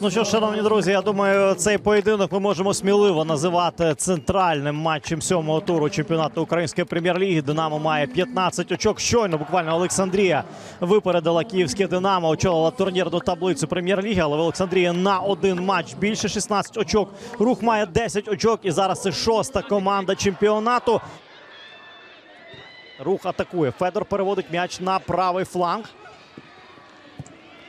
Ну що, шановні друзі, я думаю, цей поєдинок ми можемо сміливо називати центральним матчем сьомого туру чемпіонату української прем'єр-ліги. Динамо має 15 очок. Щойно буквально Олександрія випередила київське Динамо, очолила турнірну таблицю прем'єр-ліги. Але в Олександрії на один матч більше 16 очок. Рух має 10 очок. І зараз це шоста команда чемпіонату. Рух атакує. Федор переводить м'яч на правий фланг.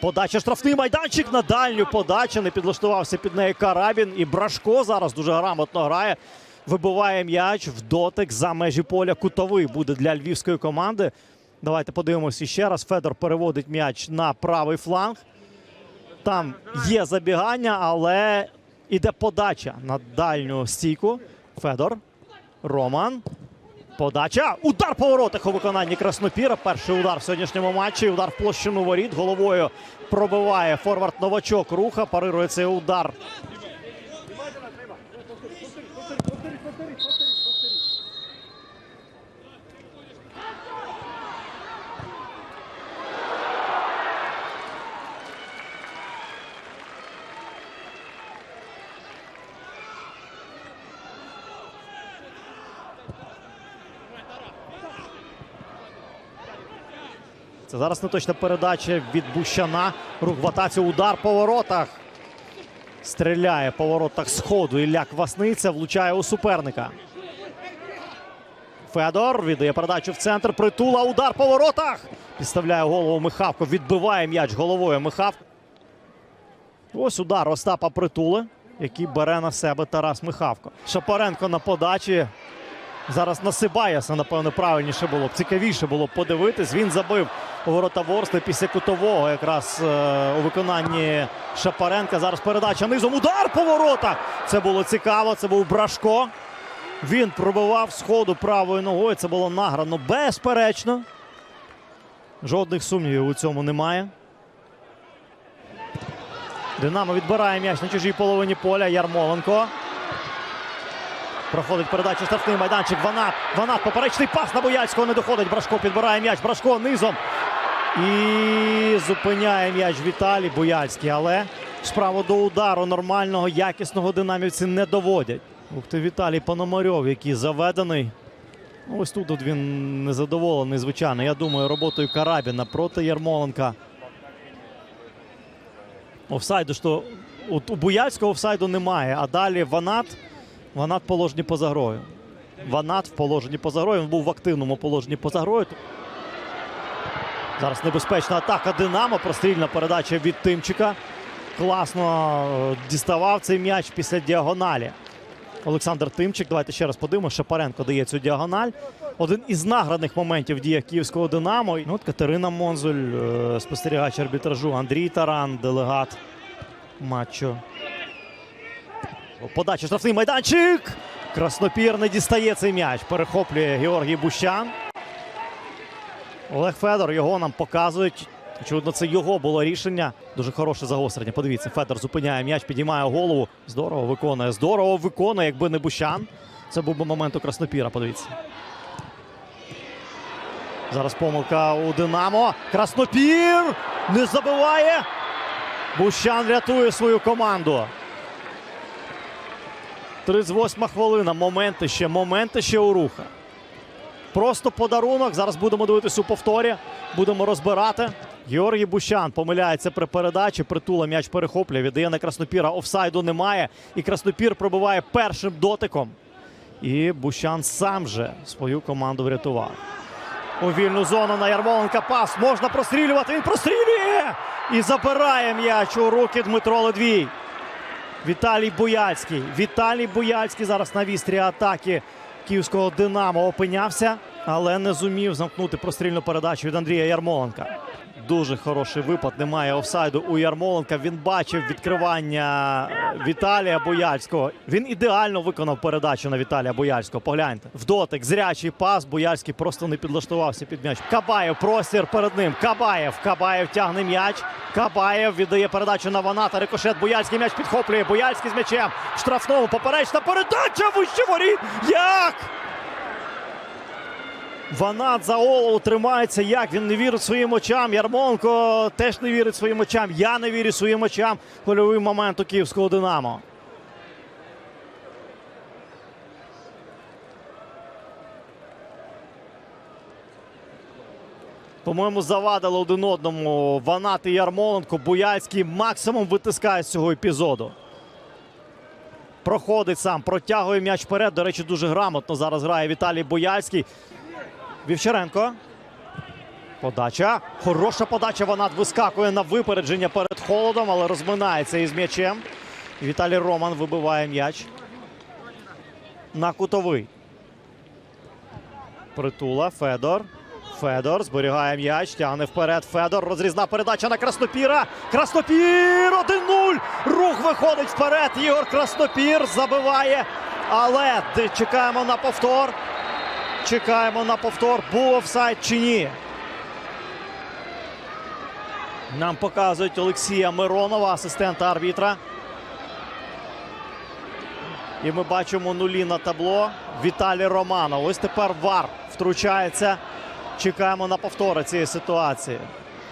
Подача штрафний майданчик на дальню подачу. Не підлаштувався під неї Карабін. І Брашко зараз дуже грамотно грає. Вибиває м'яч в дотик за межі поля. Кутовий буде для львівської команди. Давайте подивимося ще раз. Федор переводить м'яч на правий фланг. Там є забігання, але іде подача на дальню стійку. Федор. Роман. Подача. Удар по воротах у виконанні Краснопіра. Перший удар в сьогоднішньому матчі. Удар в площину воріт. Головою пробиває форвард новачок. Руха. Парирує цей удар. Це зараз неточна передача від Бущана. Рух в атаці. Удар по воротах. Стріляє по воротах сходу. Ілля Квасниця влучає у суперника. Федор віддає передачу в центр. Притула. Удар по воротах. Підставляє голову Михавко. Відбиває м'яч головою Михавко. Ось удар Остапа Притули, який бере на себе Тарас Михавко. Шапаренко на подачі. Зараз на напевно, правильніше було б. Цікавіше було б подивитись. Він забив ворота Ворсли після кутового якраз е, у виконанні Шапаренка. Зараз передача низом. Удар по воротах. Це було цікаво. Це був Брашко. Він пробивав сходу правою ногою. Це було награно безперечно. Жодних сумнівів у цьому немає. Динамо відбирає м'яч на чужій половині поля. Ярмоленко. Проходить передачу штрафний майданчик. Ванат. Ванат. Поперечний пас на Бояльського не доходить. Брашко підбирає м'яч. Брашко низом. І зупиняє м'яч Віталій Бояльський. Але справу до удару нормального, якісного динамівці не доводять. Ух ти, Віталій Пономарьов, який заведений. Ну, Ось тут от він незадоволений, звичайно. Я думаю, роботою Карабіна проти Ярмоленка. Офсайду, що от у Буяльського офсайду немає. А далі Ванат. Ванат в положенні поза грою. Ванат в положенні поза грою. Він був в активному положенні поза грою. Зараз небезпечна атака Динамо. Прострільна передача від Тимчика. Класно е, діставав цей м'яч після діагоналі. Олександр Тимчик. Давайте ще раз подивимося. Шапаренко дає цю діагональ. Один із награних моментів в діях київського Динамо. Ну, от Катерина Монзуль, е, спостерігач арбітражу, Андрій Таран, делегат матчу. Подача штрафний майданчик. Краснопір не дістає цей м'яч. Перехоплює Георгій Бущан. Олег Федор його нам показують. Очевидно, це його було рішення. Дуже хороше загострення. Подивіться, Федор зупиняє м'яч, підіймає голову. Здорово виконує. Здорово виконує, якби не Бущан. Це був би момент у Краснопіра. Подивіться. Зараз помилка у Динамо. Краснопір не забиває. Бущан рятує свою команду. 38 хвилина. Моменти ще, моменти ще у руха. Просто подарунок. Зараз будемо дивитися у повторі. Будемо розбирати. Георгій Бущан помиляється при передачі. Притула м'яч перехоплює. Віддає на Краснопіра. Офсайду немає. І Краснопір пробиває першим дотиком. І Бущан сам же свою команду врятував. У вільну зону на Ярмоленка пас. Можна прострілювати. Він прострілює! І забирає м'яч у руки Дмитро Ледвій. Віталій Бояльський. Віталій Бояльський зараз на вістрі атаки київського Динамо опинявся, але не зумів замкнути прострільну передачу від Андрія Ярмоленка. Дуже хороший випад. Немає офсайду у Ярмоленка. Він бачив відкривання Віталія Бояльського. Він ідеально виконав передачу на Віталія Бояльського. Погляньте. В дотик, зрячий пас. Бояльський просто не підлаштувався під м'яч. Кабаєв простір перед ним. Кабаєв. Кабаєв тягне м'яч. Кабаєв віддає передачу на Ваната. Рикошет. Бояльський м'яч підхоплює. Бояльський з м'ячем. Штрафному поперечна передача. Вище воріт. Як? Ванат за голову тримається. Як він не вірить своїм очам. Ярмоленко теж не вірить своїм очам. Я не вірю своїм очам. Гольовий момент у київського Динамо. По-моєму, завадили один одному Ванат і Ярмоленко. Буяльський максимум витискає з цього епізоду. Проходить сам, протягує м'яч вперед. До речі, дуже грамотно зараз грає Віталій Бояльський. Вівчаренко. Подача. Хороша подача. Ванат вискакує на випередження перед холодом, але розминається із м'ячем. Віталій Роман вибиває м'яч. На кутовий. Притула. Федор. Федор зберігає м'яч. Тягне вперед. Федор. Розрізна передача на Краснопіра. Краснопір 1-0. Рух виходить вперед. Ігор Краснопір забиває. Але чекаємо на повтор. Чекаємо на повтор. Був офсайд чи ні. Нам показують Олексія Миронова, асистента арбітра. І ми бачимо нулі на табло. Віталій Романов. Ось тепер ВАР втручається. Чекаємо на повтори цієї ситуації.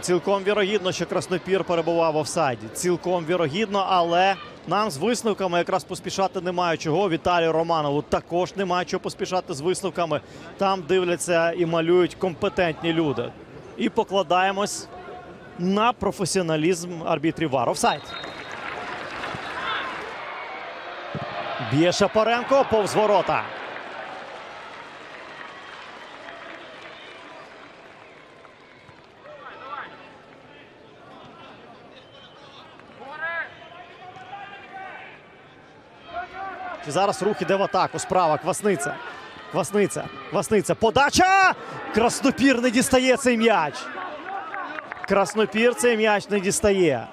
Цілком вірогідно, що Краснопір перебував в офсайді. Цілком вірогідно, але нам з висновками якраз поспішати немає чого. Віталію Романову також немає чого поспішати з висновками. Там дивляться і малюють компетентні люди. І покладаємось на професіоналізм арбітрів ВАР. Офсайд. Б'є Шапаренко повз ворота. Чи зараз рух іде в атаку. Справа. Квасниця. Квасниця. Квасниця. Подача! Краснопір не дістає цей м'яч. Краснопір цей м'яч не дістає.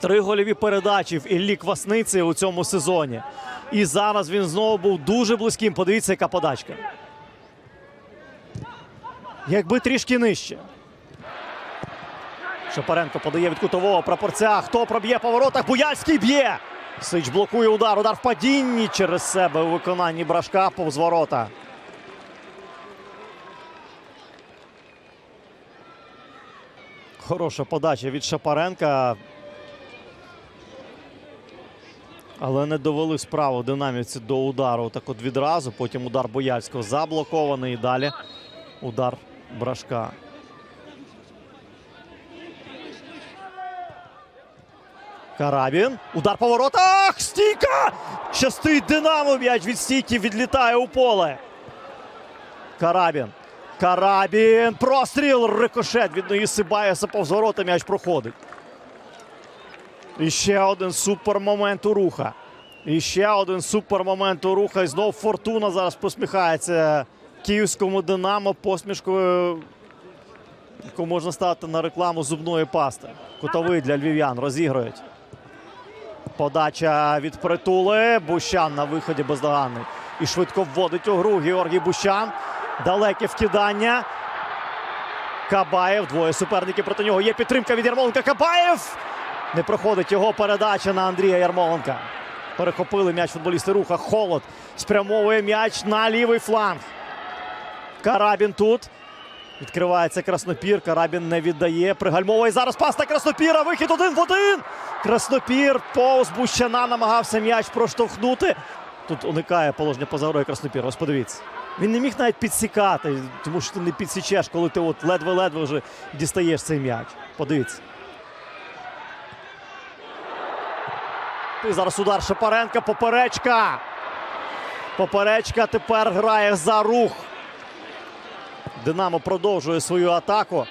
Три гольові передачі в Іллі Квасниці у цьому сезоні. І зараз він знову був дуже близьким. Подивіться, яка подачка. Якби трішки нижче. Шапаренко подає від кутового прапорця. Хто проб'є по воротах? Буяльський б'є. Сич блокує удар. Удар в падінні через себе у виконанні брашка повз ворота. Хороша подача від Шапаренка. Але не довели справу динамівці до удару. Так от відразу. Потім удар Бояльського заблокований. І далі удар Брашка. Карабін. Удар по воротах. Стійка! Щастить Динамо. М'яч від стійки відлітає у поле. Карабін. Карабін. Простріл. Рикошет від ноги Сибаєса повз ворота. М'яч проходить. І ще один супермомент у руха. І ще один супермомент у руха. І знов Фортуна зараз посміхається київському Динамо посмішкою, яку можна ставити на рекламу зубної пасти. Кутовий для львів'ян розігрують. Подача від притули. Бущан на виході бездоганний. І швидко вводить у гру Георгій Бущан. Далеке вкидання. Кабаєв. Двоє суперників проти нього. Є підтримка від Ярмоленка. Кабаєв. Не проходить його передача на Андрія Ярмоленка. Перехопили м'яч футболісти руха. Холод спрямовує м'яч на лівий фланг. Карабін тут. Відкривається Краснопір. Карабін не віддає. Пригальмовує зараз пас на Краснопіра. Вихід один в один. Краснопір повз Бущана намагався м'яч проштовхнути. Тут уникає положення поза грою Краснопір. Ось подивіться. Він не міг навіть підсікати, тому що ти не підсічеш, коли ти от ледве-ледве вже дістаєш цей м'яч. Подивіться. І зараз удар Шапаренка. Поперечка. Поперечка тепер грає за рух. Динамо продовжує свою атаку.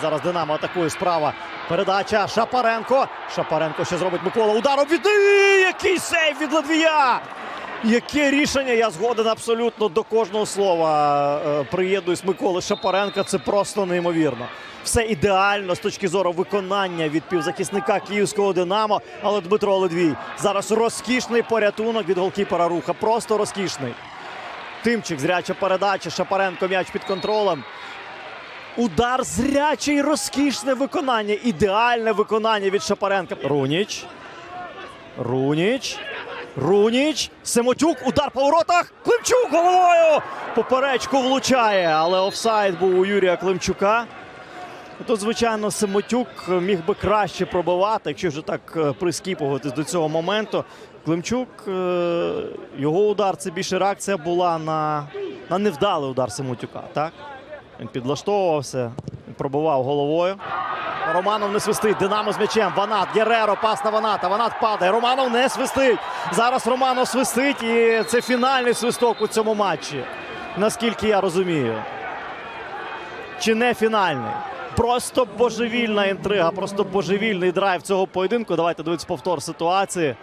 Зараз Динамо атакує справа. Передача Шапаренко. Шапаренко ще зробить Микола. Удар обіди! Який сейв від Ледвія! Яке рішення? Я згоден абсолютно до кожного слова. Е, Приєднуюсь Миколи Шапаренка. Це просто неймовірно. Все ідеально з точки зору виконання від півзахисника київського Динамо. Але Дмитро Ледвій зараз розкішний порятунок від голкіпера руха. Просто розкішний. Тимчик, зряча передача. Шапаренко м'яч під контролем. Удар зрячий, розкішне виконання. Ідеальне виконання від Шапаренка. Руніч. Руніч. Руніч. Семотюк. Удар по воротах. Климчук головою. Поперечку влучає, але офсайд був у Юрія Климчука. Тут, звичайно, Семотюк міг би краще пробивати, якщо вже так е, прискіпуватись до цього моменту. Климчук, е, його удар це більше реакція була на, на невдалий удар Семотюка. Так? Він підлаштовувався, пробивав головою. Романов не свистить. Динамо з м'ячем. Ванат, Гереро, пас на Ваната. Ванат падає. Романов не свистить. Зараз Романов свистить, і це фінальний свисток у цьому матчі. Наскільки я розумію. Чи не фінальний? Просто божевільна інтрига, просто божевільний драйв цього поєдинку. Давайте дивитися повтор ситуації.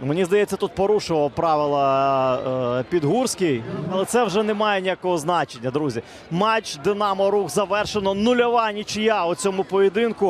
Мені здається, тут порушував правила е, Підгурський, але це вже не має ніякого значення, друзі. Матч Динамо Рух завершено. Нульова нічия у цьому поєдинку.